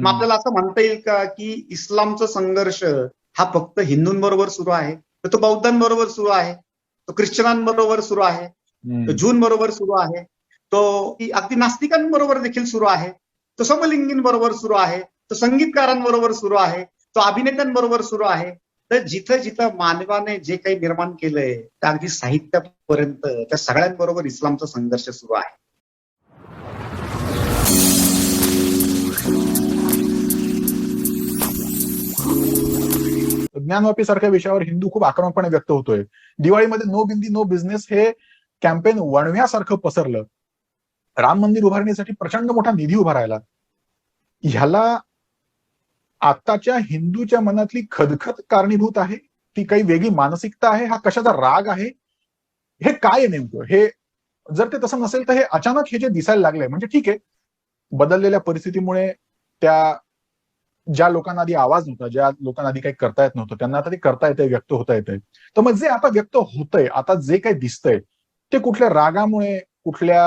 मग आपल्याला असं म्हणता येईल का की इस्लामचा संघर्ष हा फक्त हिंदूंबरोबर सुरू आहे? तर तो बौद्धांबरोबर सुरू आहे तो ख्रिश्चनांबरोबर सुरू आहे तो जून बरोबर सुरू आहे तो अगदी नास्तिकांबरोबर देखील सुरू आहे तो समलिंगींबरोबर सुरू आहे तो संगीतकारांबरोबर सुरू आहे तो अभिनेत्यांबरोबर सुरू आहे. तर जिथं जिथं मानवाने जे काही निर्माण केलंय त्या अगदी साहित्यापर्यंत त्या सगळ्यांबरोबर इस्लामचा संघर्ष सुरू आहे. ज्ञानवापी सारख्या विषयावर हिंदू खूप आक्रमकपणे व्यक्त होतोय. दिवाळीमध्ये नो बिंदी नो बिझनेस हे कॅम्पेन वणव्यासारखं पसरलं. राम मंदिर उभारणीसाठी प्रचंड मोठा निधी उभा राहिला. ह्याला आताच्या हिंदूच्या मनातली खदखद कारणीभूत आहे? ती काही वेगळी मानसिकता आहे? हा कशाचा राग आहे? हे काय नेमकं? हे जर ते तसं नसेल तर हे अचानक हे जे दिसायला लागलंय म्हणजे ठीक आहे बदललेल्या परिस्थितीमुळे त्या ज्या लोकांना आधी आवाज नव्हता ज्या लोकांना आधी काही करता येत नव्हतं त्यांना आता ते करता येतंय व्यक्त होता येतंय. तर मग जे आता व्यक्त होतंय आता जे काही दिसतंय ते कुठल्या रागामुळे कुठल्या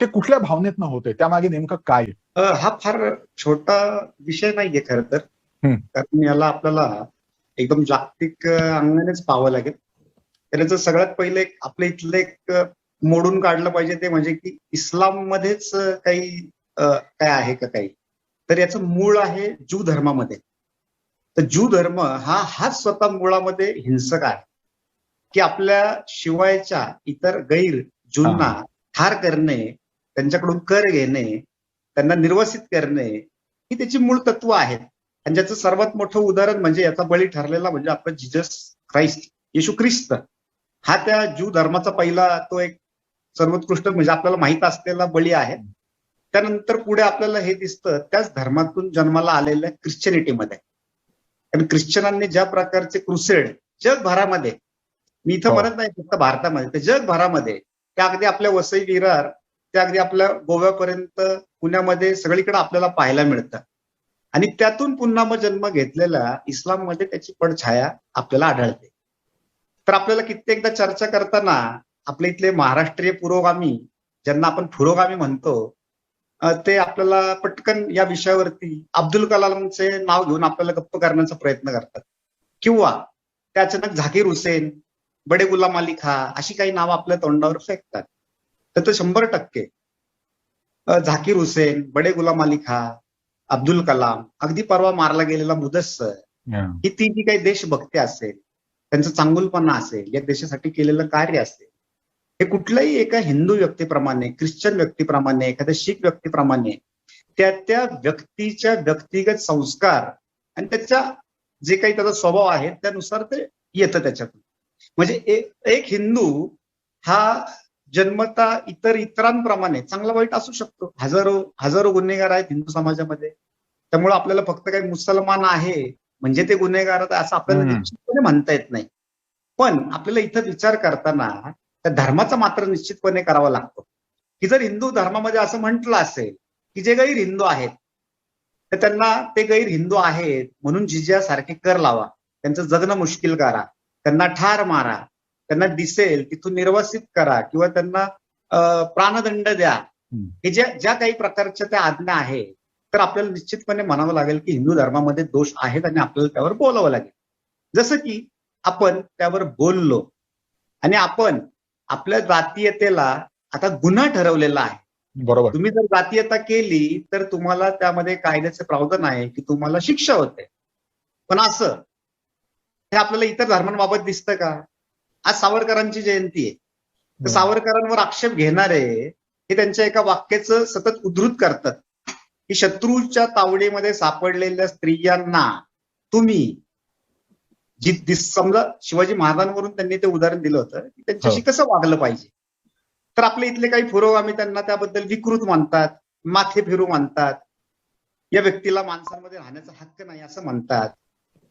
ते कुठल्या भावनेतनं होतंय? त्यामागे नेमकं काय हा फार छोटा विषय नाहीये खर तर. कारण याला आपल्याला एकदम जागतिक अंगानेच पाहावं लागेल. त्याचं सगळ्यात पहिले आपल्या इथलं एक मोडून काढलं पाहिजे ते म्हणजे की इस्लाम मध्येच काही काय आहे का काही? तर याचं मूळ आहे जू धर्मामध्ये तर जू धर्म हा हाच स्वतः मुळामध्ये हिंसक आहे. की आपल्या शिवायच्या इतर गैर जूंना ठार करणे त्यांच्याकडून कर घेणे त्यांना निर्वसित करणे ही त्याची मूळ तत्व आहेत. आणि ज्याचं सर्वात मोठं उदाहरण म्हणजे याचा बळी ठरलेला म्हणजे आपला जिजस क्राइस्ट येशू ख्रिस्त. हा त्या जू धर्माचा पहिला तो एक सर्वोत्कृष्ट म्हणजे आपल्याला माहीत असलेला बळी आहे. त्यानंतर पुढे आपल्याला हे दिसतं त्याच धर्मातून जन्माला आलेल्या ख्रिश्चनिटीमध्ये. आणि ख्रिश्चनांनी ज्या प्रकारचे क्रुसेड जगभरामध्ये मी इथं म्हणत नाही फक्त भारतामध्ये तर जगभरामध्ये त्या अगदी आपल्या वसई विरार त्या अगदी आपल्या गोव्यापर्यंत पुण्यामध्ये सगळीकडे आपल्याला पाहायला मिळतं. आणि त्यातून पुन्हा मग जन्म घेतलेला इस्लाममध्ये त्याची पडछाया आपल्याला आढळते. तर आपल्याला कित्येकदा चर्चा करताना आपल्या इथले महाराष्ट्रीय पुरोगामी ज्यांना आपण पुरोगामी म्हणतो ते आपल्याला पटकन या विषयावरती अब्दुल कलामचे नाव घेऊन आपल्याला गप्प करण्याचा प्रयत्न करतात. किंवा त्या अचानक झाकीर हुसेन बडे गुलाम अली खा अशी काही नावं आपल्या तोंडावर फेकतात. तर ते शंभर टक्के झाकीर हुसेन बडे गुलाम अली खा अब्दुल कलाम अगदी परवा मारला गेलेला मुदस्सर ही ती जी काही देशभक्ती असेल त्यांचं चांगुलपणा असेल या देशासाठी केलेलं कार्य असेल हे कुठल्याही एका हिंदू व्यक्तीप्रमाणे ख्रिश्चन व्यक्तीप्रमाणे एखाद्या शीख व्यक्तीप्रमाणे त्या त्या व्यक्तीच्या व्यक्तिगत संस्कार आणि त्याच्या जे काही त्याचा स्वभाव आहे त्यानुसार ते येतं त्याच्यातून. म्हणजे एक हिंदू हा जन्मता इतर इतरांप्रमाणे चांगला वाईट असू शकतो. हजारो हजारो गुन्हेगार आहेत हिंदू समाजामध्ये. त्यामुळे आपल्याला फक्त काही मुसलमान आहे म्हणजे ते गुन्हेगार असं आपल्याला निश्चितपणे म्हणता येत नाही. पण आपल्याला इथं विचार करताना त्या धर्माचा मात्र निश्चितपणे करावा लागतो. की जर हिंदू धर्मामध्ये असं म्हटलं असेल की जे गैर हिंदू आहेत तर त्यांना ते गैर हिंदू आहेत म्हणून जिज्या सारखे कर लावा. त्यांचं जगणं मुश्किल करा. त्यांना ठार मारा. त्यांना दिसेल तिथून निर्वासित करा किंवा त्यांना प्राणदंड द्या. हे ज्या ज्या काही प्रकारच्या त्या आज्ञा आहेत तर आपल्याला निश्चितपणे म्हणावं लागेल की हिंदू धर्मामध्ये दोष आहेत आणि आपल्याला त्यावर बोलावं लागेल. जसं की आपण त्यावर बोललो आणि आपण आपल्या जातीयतेला आता गुन्हा ठरवलेला आहे. बरोबर. तुम्ही जर जातीयता केली तर तुम्हाला त्यामध्ये कायद्याचे प्रावधान आहे की तुम्हाला शिक्षा होते. पण असं हे आपल्याला इतर धर्मांबाबत दिसतं का? आज सावरकरांची जयंती आहे. तर सावरकरांवर आक्षेप घेणारे हे त्यांच्या एका वाक्याचं सतत उद्धृत करतात. की शत्रूच्या तावडीमध्ये सापडलेल्या स्त्रियांना तुम्ही जी समजा शिवाजी महाराजांवरून त्यांनी ते उदाहरण दिलं होतं की त्यांच्याशी कसं वागलं पाहिजे? तर आपले इथले काही पुरोगामी त्यांना त्याबद्दल विकृत मानतात माथे फिरू मानतात. या व्यक्तीला माणसांमध्ये राहण्याचा हक्क नाही असं म्हणतात.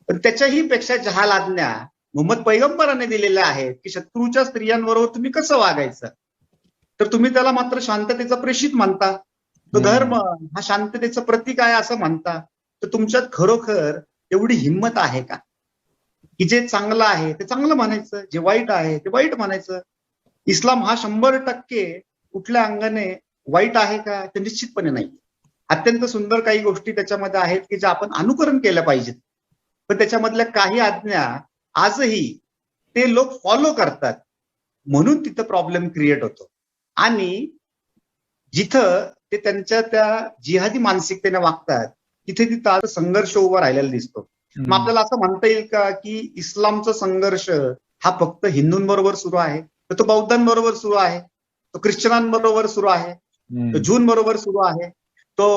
पण त्याच्याही पेक्षा जहाल आज्ञा मोहम्मद पैगंबराने दिलेल्या आहेत की शत्रूच्या स्त्रियांबरोबर तुम्ही कसं वागायचं? तर तुम्ही त्याला मात्र शांततेचा प्रेषित मानता तो धर्म हा शांततेचं प्रतीक आहे असं म्हणता. तर तुमच्यात खरोखर एवढी हिंमत आहे का? की जे चांगलं आहे ते चांगलं म्हणायचं जे वाईट आहे ते वाईट म्हणायचं. इस्लाम हा शंभर टक्के कुठल्या अंगाने वाईट आहे का ते निश्चितपणे नाही. अत्यंत सुंदर काही गोष्टी त्याच्यामध्ये आहेत की ज्या आपण अनुकरण केल्या पाहिजेत. पण त्याच्यामधल्या काही आज्ञा आजही ते लोक फॉलो करतात. म्हणून तिथं प्रॉब्लेम क्रिएट होतो. आणि जिथं ते त्यांच्या त्या जिहादी मानसिकतेने वागतात तिथे तिथं आज संघर्ष उभा राहिलेला दिसतो. मग आपल्याला असं म्हणता येईल का की इस्लामचा संघर्ष हा फक्त हिंदूंबरोबर सुरू आहे तर तो बौद्धांबरोबर सुरू आहे तो ख्रिश्चनांबरोबर सुरू आहे तो जून बरोबर सुरू आहे तो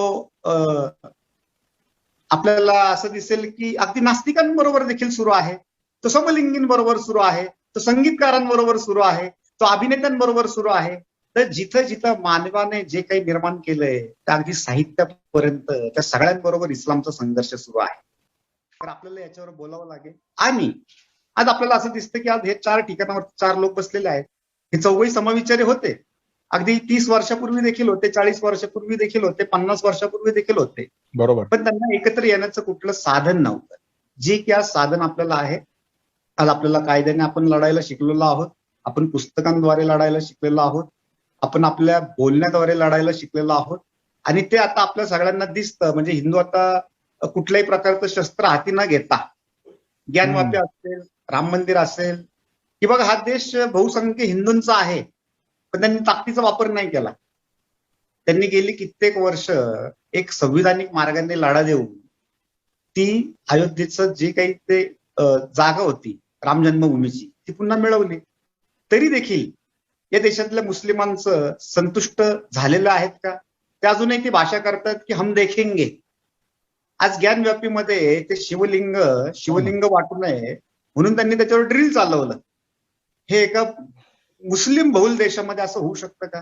आपल्याला असं दिसेल की अगदी नास्तिकांबरोबर देखील सुरू आहे तो समलिंगींबरोबर सुरू आहे तो संगीतकारांबरोबर सुरू आहे तो अभिनेत्यांबरोबर सुरू आहे तर जिथं जिथं मानवाने जे काही निर्माण केलंय त्या अगदी साहित्यापर्यंत त्या सगळ्यांबरोबर इस्लामचा संघर्ष सुरू आहे. तर आपल्याला याच्यावर बोलावं लागेल. आणि आज आपल्याला असं दिसतं की आज हे चार ठिकाणावर चार लोक बसलेले आहेत. हे चौघही समविचारी होते. अगदी तीस वर्षापूर्वी देखील होते चाळीस वर्षापूर्वी देखील होते पन्नास वर्षापूर्वी देखील होते. बरोबर. पण त्यांना एकत्र येण्याचं कुठलं साधन नव्हतं. जे की आज साधन आपल्याला आहे. आज आपल्याला कायद्याने आपण लढायला शिकलेलो आहोत. आपण पुस्तकांद्वारे लढायला शिकलेलो आहोत. आपण आपल्या बोलण्याद्वारे लढायला शिकलेलो आहोत. आणि ते आता आपल्या सगळ्यांना दिसतं. म्हणजे हिंदू आता कुठल्याही प्रकारचं शस्त्र हाती न घेता ज्ञानवापी असेल राम मंदिर असेल की बघा हा देश बहुसंख्य हिंदूंचा आहे पण त्यांनी ताकदीचा वापर नाही केला. त्यांनी गेली कित्येक वर्ष एक संविधानिक मार्गाने लढा देऊन ती अयोध्येचं जे काही ते जागा होती राम जन्मभूमीची ती पुन्हा मिळवली. तरी देखील या देशातल्या मुस्लिमांचं संतुष्ट झालेलं आहेत का? ते अजूनही ती भाषा करतात की हम देखेंगे. आज ज्ञानव्यापीमध्ये ते शिवलिंग शिवलिंग वाटू नये म्हणून त्यांनी त्याच्यावर ड्रिल चालवलं. हे एका मुस्लिम बहुल देशामध्ये असं होऊ शकतं का?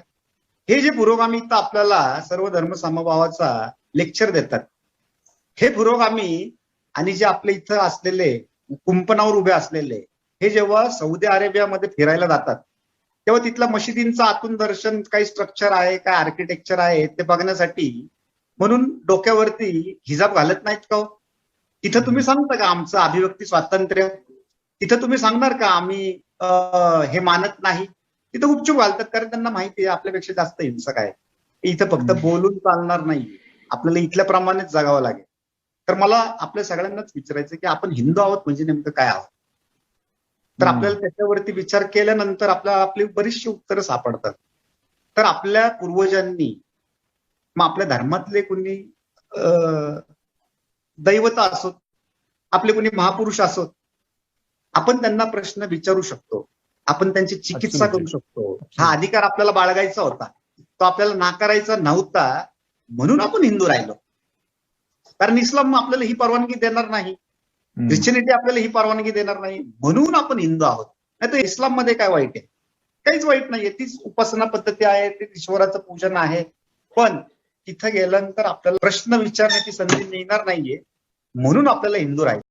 हे जे पुरोगामी आपल्याला सर्व धर्म समभावाचा लेक्चर देतात. हे पुरोगामी आणि जे आपल्या इथं असलेले कुंपणावर उभे असलेले हे जेव्हा सौदी अरेबियामध्ये फिरायला जातात तेव्हा तिथल्या मशिदींचं आतून दर्शन काही स्ट्रक्चर आहे काय आर्किटेक्चर आहे ते बघण्यासाठी म्हणून डोक्यावरती हिजाब घालत नाहीत का हो? तिथं तुम्ही सांगता का आमचं अभिव्यक्ती स्वातंत्र्य? तिथं तुम्ही सांगणार का आम्ही हे मानत नाही? तिथं उपचूप घालतात कारण त्यांना माहिती आहे आपल्यापेक्षा जास्त हिंसक आहे. इथं फक्त. बोलून चालणार नाही. आपल्याला इथल्याप्रमाणेच जगावं लागेल. तर मला आपल्या सगळ्यांनाच विचारायचं की आपण हिंदू आहोत म्हणजे नेमकं काय आहोत? तर. आपल्याला त्याच्यावरती विचार केल्यानंतर आपल्याला आपली बरीचशी उत्तरं सापडतात. तर आपल्या पूर्वजांनी मग आपल्या धर्मातले कुणी अं, दैवता असोत आपले कुणी महापुरुष असोत आपण त्यांना प्रश्न विचारू शकतो. आपण त्यांची चिकित्सा. करू शकतो. हा अधिकार आपल्याला बाळगायचा होता. तो आपल्याला नाकारायचा नव्हता. म्हणून आपण हिंदू राहिलो. कारण इस्लाम आपल्याला ही परवानगी देणार नाही. ख्रिश्चनिटी आपल्याला ही परवानगी देणार नाही. म्हणून आपण हिंदू आहोत. नाही तर इस्लाममध्ये काय वाईट आहे? काहीच वाईट नाहीये. तीच उपासना पद्धती आहे ते ईश्वराचं पूजन आहे. पण तिथं गेल्यानंतर आपल्याला प्रश्न विचारण्याची संधी मिळणार नाहीये. म्हणून आपल्याला हिंदू राहायचं